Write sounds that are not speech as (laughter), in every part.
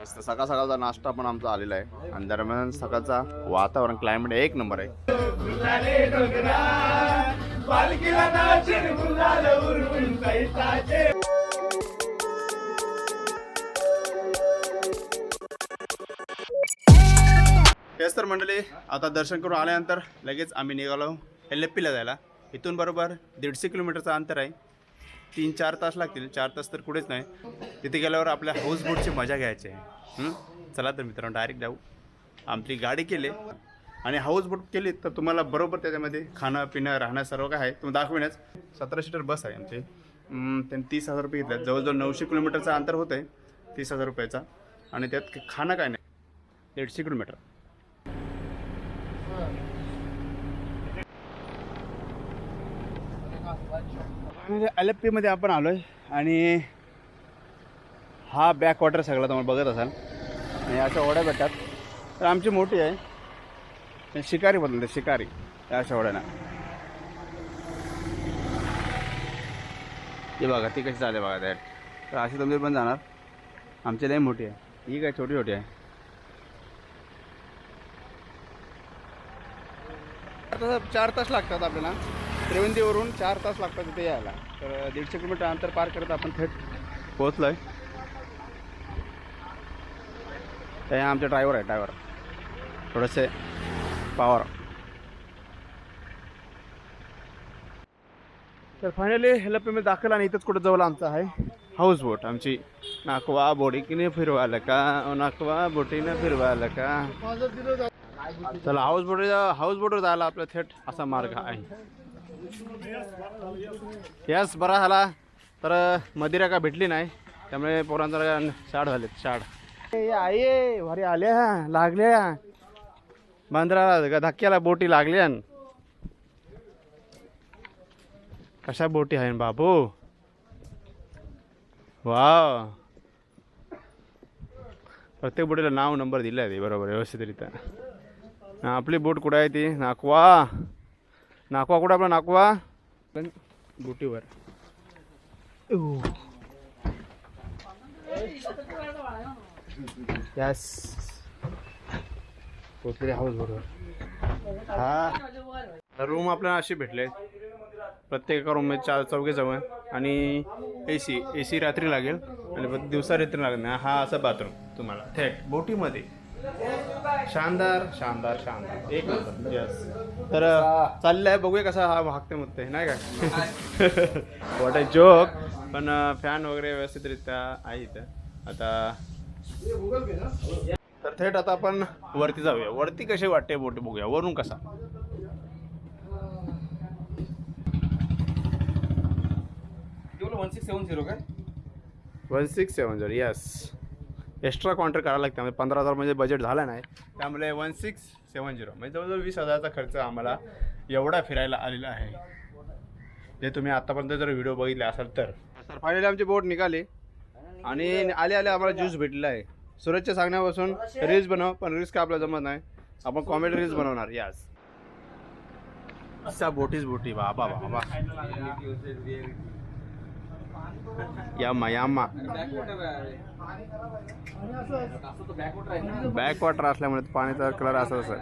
मस्त सकाळ सकाळचा नाश्ता पण आमचा आलेला आहे. आणि दरम्यान सकाळचा वातावरण क्लायमेट एक नंबर आहे. तेच तर मंडळी आता दर्शन करून आल्यानंतर लगेच आम्ही निघालो एल्लेप्पीला जायला. इथून बरोबर दीडशे किलोमीटरचं अंतर आहे. तीन चार तास लागतील. चार तास तर कुठेच नाही. तिथे गेल्यावर आपल्या हाऊस बोटची मजा घ्यायची आहे. चला तर मित्रांनो डायरेक्ट जाऊ. आमची गाडी केली. आणि हाऊस बोट केली तर तुम्हाला बरोबर त्याच्यामध्ये खाणं पिणं राहणं सर्व काय आहे. तुम्ही दाखविण्याच सतरा सीटर बस आहे आमची. त्यांनी तीस हजार रुपये घेतल्या जवळजवळ नऊशे किलोमीटरचं अंतर होतं आहे तीस हजार रुपयाचा. आणि त्यात खाणं काय नाही. दीडशे किलोमीटर. म्हणजे अलप्पीमध्ये आपण आलो आहे आणि हा बॅक वॉटर सगळा तुम्हाला बघत असाल. आणि अशा ओढ्या भेटतात. तर आमची मोठी आहे. शिकारी बदलते शिकारी. या अशा ओढ्याना. हे बघा ती कशी चालते बघा त्या. तर अशी तुम्ही पण जाणार. आमची लई मोठी आहे. ही काय छोटी छोटी आहे? आता चार तास लागतात आपल्याला. त्रिवेंदीवरून चार तास लागतात तिथे यायला. तर दीडशे किलोमीटर अंतर पार करत आपण थेट पोहोचलो आहे ते आमचे ड्रायव्हर आहे ड्रायव्हर थोडेसे पावर तर फायनली मी दाखल आणि इथंच कुठं जवळ आमचं आहे. हाऊस बोट आमची नाकवा बोटीने फिरवायला का? नाकवा बोटीने फिरवायला का? चला हाऊस बोट हाऊस बोटवर जायला आपला थेट असा मार्ग आहे. यस बरा झाला. तर मदिरा का भेटली नाही. त्यामुळे पोरांचा शाड झालेत शाड. आई भारी आल्या लागल्या. बांद्रा धक्क्याला बोटी लागल्या. कशा बोटी आहे बाबू? वा प्रत्येक बोटीला नाव नंबर दिला आहे बरोबर व्यवस्थितरित्या. ना आपली बोट कुठं आहे ती? नाकवा. नाकवा कुठं आपला नाकवा? पण बोटीवर यस हाऊस बरोबर. हा. रूम आपल्याला असे भेटले. प्रत्येका रूममध्ये चार चौघे जवळ. आणि ए सी ए सी रात्री लागेल. आणि दिवसा रात्री लागेल हा असा बाथरूम तुम्हाला. थेट बोटीमध्ये. शानदार शानदार शानदार. एक नंबर. यस तर चाललंय बघूया कसा हा भागते मुत्ते नाही काय वॉट (laughs) अ जोक पण फॅन वगैरे व्यवस्थितरित्या आहे इथं. आता तर थेट आता आपण वरती जाऊया. वरती कशी वाटते बोट बघूया. वरून कसा? वन सिक्स सेवन झिरो काय? One six seven zero yes extra contract करायला लागतं. म्हणजे पंधरा हजार म्हणजे बजेट झालं नाही. त्यामुळे वन सिक्स सेवन झिरो. म्हणजे जवळजवळ वीस हजाराचा खर्च आम्हाला एवढा फिरायला आलेला आहे. जे तुम्ही आतापर्यंत जर व्हिडिओ बघितले असाल तर. सर फायनली आमची बोट निघाली. आणि आले आले आम्हाला ज्यूस भेटलेला आहे. सूरजच्या सांगण्यापासून रील्स बनव पण रील्स का आपल्याला जमत नाही. आपण कॉमेडी रील्स बनवणार. यास असा बोटीच बोटी. बाबा बाबा. यामा यामा बॅक वॉटर असल्यामुळे पाण्याचा कलर असा असा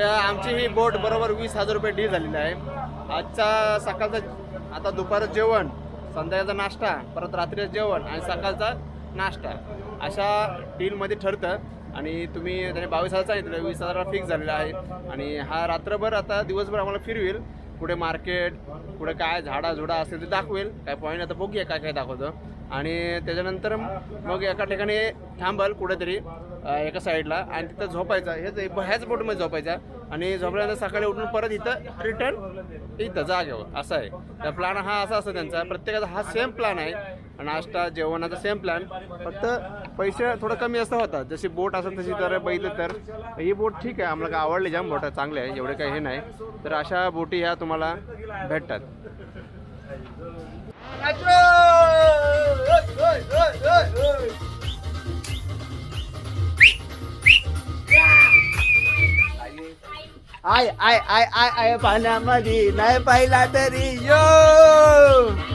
तर आमची ही बोट बरोबर वीस हजार रुपये डील झालेली आहे. आजचा सकाळचा आता दुपारचं जेवण संध्याकाळचा नाश्ता परत रात्रीचं जेवण आणि सकाळचा नाश्ता. अशा डीलमध्ये ठरतं आणि तुम्ही त्याने बावीस हजार सांगितलं वीस हजाराला फिक्स झालेला आहे. आणि हा रात्रभर आता दिवसभर आम्हाला फिरवेल कुठे मार्केट कुठे काय झाडा झुडा असेल ते दाखवेल. काय पॉईंट आता बघूया काय काय दाखवतं. आणि त्याच्यानंतर मग एका ठिकाणी थांबल कुठेतरी एका साईडला. आणि तिथं झोपायचा. हेच ह्याच बोटमध्ये झोपायचा. आणि झोपल्यानंतर सकाळी उठून परत इथं रिटर्न इथं जागेवर असं आहे. तर प्लॅन हा असा असतो त्यांचा. प्रत्येकाचा हा सेम प्लॅन आहे. नाश्ता जेवणाचा सेम प्लॅन फक्त पैसे थोडं कमी असं होतात. जशी बोट असेल तशी तर बघितलं तर. ही बोट ठीक आहे. आम्हाला काय आवडली जाम बोट. चांगले आहे. एवढे काही हे नाही. तर अशा बोटी ह्या तुम्हाला भेटतात. आय आय आय आय आय पाण्यामध्ये नाही पाहिला तरी यो.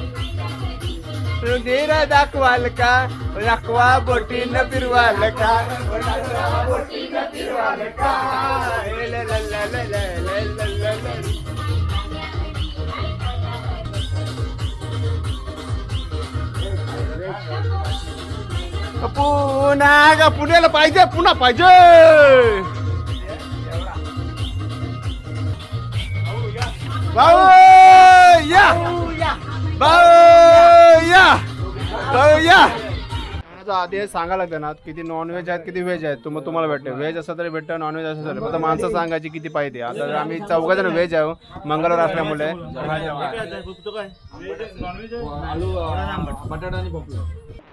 देरा दाखवाल का? रखवा बोटी न फिरवाल का? बोटी न फिरवाल का? पुन्हा का पुण्याला पाहिजे पुन्हा पाहिजे. भाऊ या. भाऊ या. भाऊ या. आधी सांगायला लागतं ना किती नॉनव्हेज आहेत किती व्हेज आहेत. तुम्हाला तुम्हाला भेटते. व्हेज असं तरी भेटतं नॉनव्हेज असं तरी. फक्त माणसं सांगायची किती पाहिजे. आता जर आम्ही चौघा जण व्हेज आहो मंगळवार असल्यामुळे.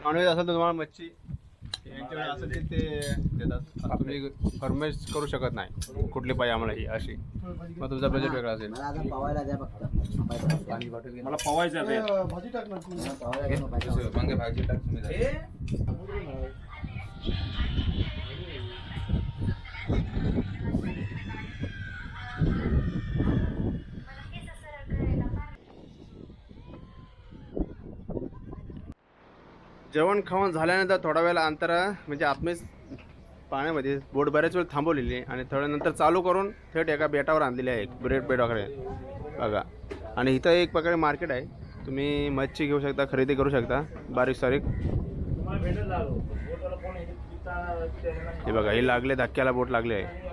नॉनव्हेज असेल तर तुम्हाला मच्छी यांच्याकडे असेल ते ते देतात. आता तुम्ही फर्मेश करू शकत नाही. कुठली पाहिजे आम्हाला ही अशी. मग तुमचा बजेट वेगळा असेल. मला आता पवायला द्या फक्त. मला पवायचं आहे. वांगे भाजी टाक तुम्ही जरा. जेवण खाऊन झाल्यानंतर थोडा वेळ अंतर म्हणजे आत्मेच पाण्यामध्ये बोट बऱ्याच वेळ थांबवलेली आहे आणि थोड्या नंतर चालू करून थेट एका बेटावर आणलेली आहे ब्रेड बेट वगैरे बघा. आणि इथं एक प्रकारे मार्केट आहे. तुम्ही मच्छी घेऊ शकता खरेदी करू शकता. बारीक सारीक. हे बघा हे लागले धक्क्याला बोट लागले आहे.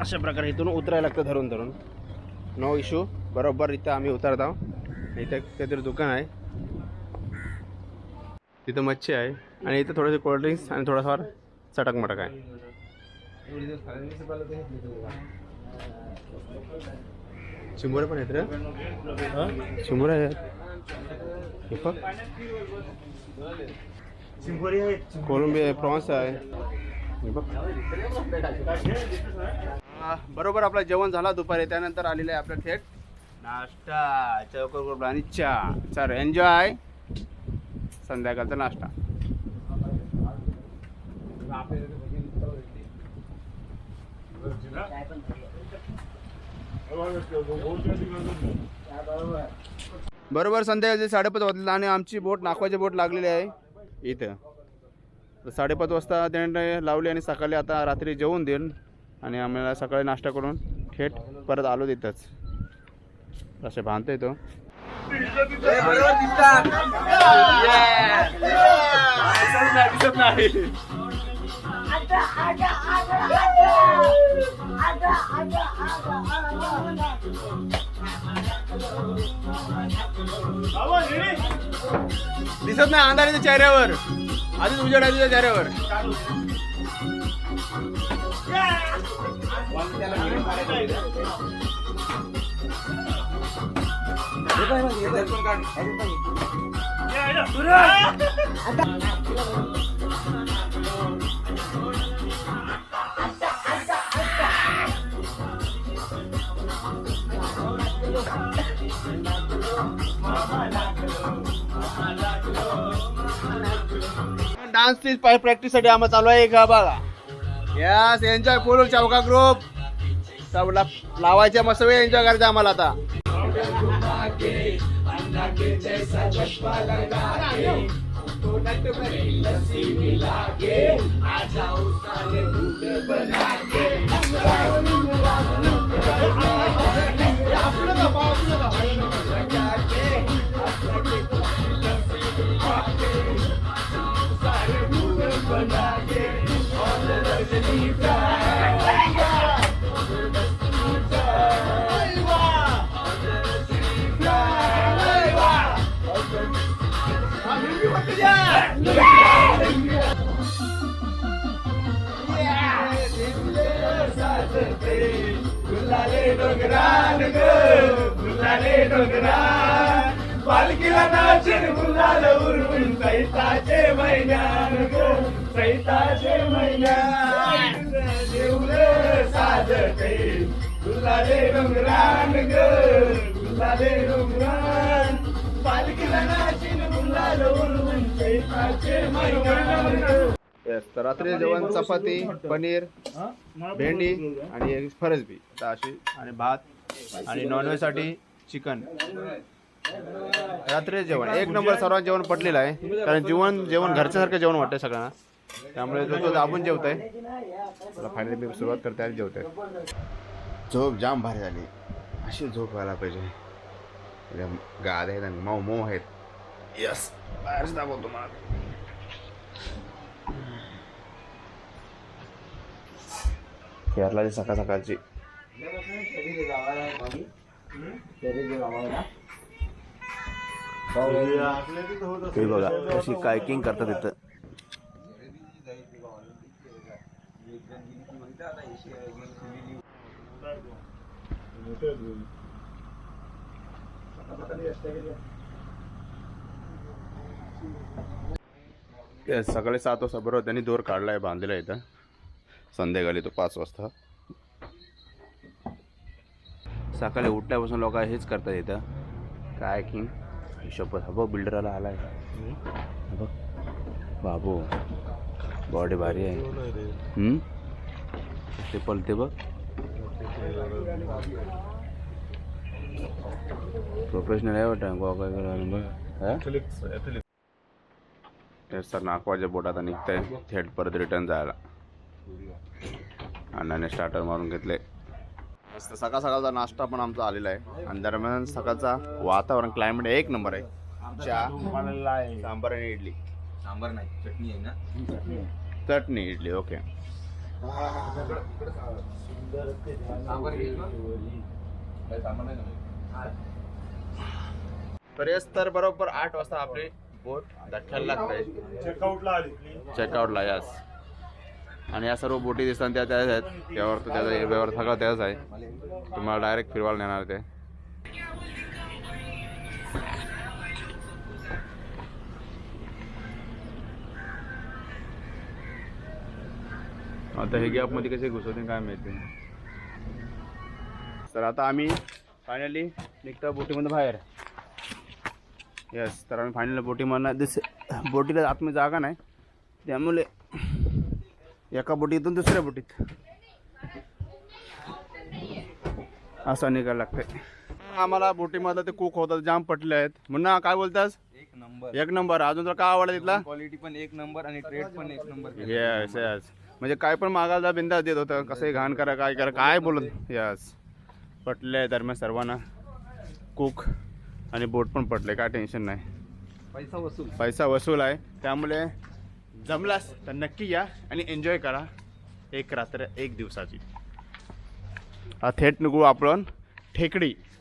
अशा प्रकारे इथून उतरायला लागतं धरून धरून. नो इश्यू बरोबर इथं आम्ही उतरत आहोत. इथं काहीतरी दुकान आहे. तिथं मच्छी आहे आणि इथं थोडेसे कोल्ड्रिंक्स आणि थोडाफार चटक मटक आहे. चिंबोरे पण आहेत रे. चिंबोरे आहेत. कोलंबिया आहे. प्रॉन्स आहे बरोबर आपलं जेवण झाला दुपारी त्यानंतर आलेलं आहे आपलं थेट. नाश्ता. चौकोर आणि चहा सर एन्जॉय संध्याकाळचा नाश्ता. बरोबर संध्याकाळचे साडेपाच वाजले आणि आमची बोट नाखवाची बोट लागलेली आहे. इथं. तर साडेपाच वाजता त्याने लावली आणि सकाळी आता रात्री जेवून देईल. आणि आम्हाला सकाळी नाश्ता करून थेट परत आलो तिथंच. असे बांधतो येतो दिसत नाही अंधारीच्या चेहऱ्यावर. आधीच उजेड आहे तुझ्या डान्स डान्सची प्रॅक्टिससाठी आम्हाला चालू आहे का बघा. यस एन्जॉय फुल चौका ग्रुप लावायचे मस्त एन्जॉय करायचं आम्हाला आता. ब्रह्मा के अन्ना के जैसा चश्मा लगा के तो नट में लस्सी मिला के आ जाओ साले पालखीला नाचेल गुलाल उरवून सैताचे महिन्यान ग सैताचे मैदान देऊळ साजते गुलाले डोंगरान ग गुलाले डोंगरान पालखीला नाचेल येस तर रात्री जेवण चपाती पनीर भेंडी आणि एक फरसबी. आता अशी आणि भात आणि नॉनव्हेजसाठी चिकन. रात्री जेवण. एक नंबर सर्वांना जेवण पटलेलं आहे. कारण जेवण जेवण घरच्यासारखं जेवण वाटतंय सगळ्यांना. त्यामुळे जो तो दाबून जेवत आहे फायनली मी सुरुवात करते आणि जेवत आहे झोप जाम भारी झाली. अशी झोप व्हायला पाहिजे. गाद आहेत आणि मऊ मऊ आहेत. यस बाहेरच दाबवतो मला केरळाची सकाळ सकाळची हे बघा कशी कायकिंग करतात तिथं Yes, सकाळी सात वाजता बरोबर त्यांनी दोर काढलाय बांधलेला इथं. संध्याकाळी तो पाच वाजता. सकाळी उठल्यापासून लोक हेच करतात इथं. काय की हिशोबत बघ बिल्डरला आलाय. बघ. बाबू बॉडी भारी आहे. ते पलते बघ. प्रोफेशनल आहे वाटतं बघ. हा? ते सर नागवाच्या बोट आता निघतंय थेट परत रिटर्न जायला. अण्णाने स्टार्टर मारून घेतले. मस्त सकाळ सकाळचा नाश्ता पण आमचा आलेला आहे. आणि दरम्यान सकाळचा वातावरण क्लायमेट एक नंबर आहे. चहा सांबार आणि इडली. सांबार नाही चटणी आहे ना? चटणी इडली ओके तर येस तर बरोबर आठ वाजता आपली बोट दख्याला लागते चेकआउटला आली चेकआउटला यास आणि या सर्व बोटी दिसतात त्या त्याच आहेत त्यावर त्याचा व्यवहार सगळं त्याच आहे. तुम्हाला डायरेक्ट फिरवायला नेणार ते. आता हे गॅपमध्ये कसे घुसवते काय माहिती? तर आता आम्ही फायनली निघतो बोटीमध्ये बाहेर. येस तर आम्ही फायनल बोटीमधनं दिस बोटीला आतमध्ये जागा नाही. त्यामुळे एका बोटीतून दुसऱ्या बोटीत. असं निघायला लागतंय. आम्हाला बोटीमध्ये ते कुक होतात जाम पटले आहेत. म्हणून काय बोलतास? एक नंबर. एक नंबर. अजून तर काय आवडला तिथला? क्वालिटी पण एक नंबर आणि ट्रेड पण एक नंबर येस येस म्हणजे काय पण मागायला बिंदा देत होतं. कसंही घाण करा काय करा काय बोलत यस पटले दरम्यान सर्वांना. कुक आणि बोट पण पटले काय टेन्शन नाही. पैसा वसूल. पैसा वसूल आहे. त्यामुळे जमलास तर नक्की या आणि एन्जॉय करा. एक रात्र एक दिवसाची. हा थेट निघू आपण ठेकडी.